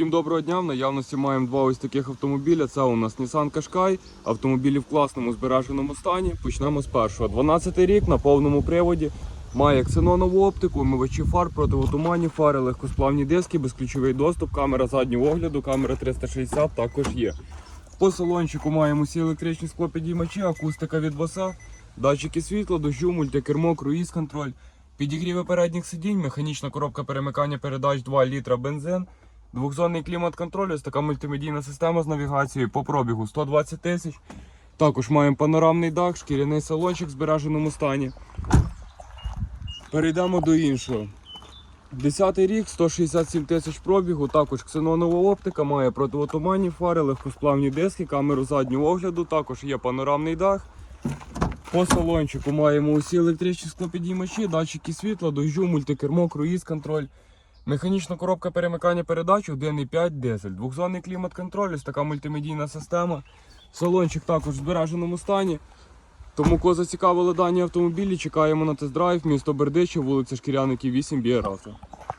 Всім доброго дня. В наявності маємо два ось таких автомобіля. Це у нас Nissan Qashqai, автомобілі в класному збереженому стані. Почнемо з першого. 12 рік на повному приводі. Має ксенонову оптику, омивачі фар, противотуманні фари, легкосплавні диски, безключовий доступ, камера заднього огляду, камера 360 також є. По салончику маємо усі електричні склопідіймачі, акустика від боса, датчики світла, дощу, мультикермо, круїз контроль, підігріви передніх сидінь, механічна коробка перемикання передач 2 літра бензин, двохзонний клімат-контроль, ось така мультимедійна система з навігацією по пробігу 120 тисяч. Також маємо панорамний дах, шкіряний салончик в збереженому стані. Перейдемо до іншого. 10 рік, 167 тисяч пробігу, також ксенонова оптика, має противотуманні фари, легкосплавні диски, камеру заднього огляду, також є панорамний дах. По салончику маємо усі електричні склопідіймачі, датчики світла, дощу, мультикермо, круїз контроль. Механічна коробка перемикання передач 1,5 дизель. Двохзонний клімат-контроль, ось така мультимедійна система. Салончик також в збереженому стані. Тому кого зацікавили дані автомобілі, чекаємо на тест-драйв, місто Бердичів, вулиця Шкіряників 8 Бієраса.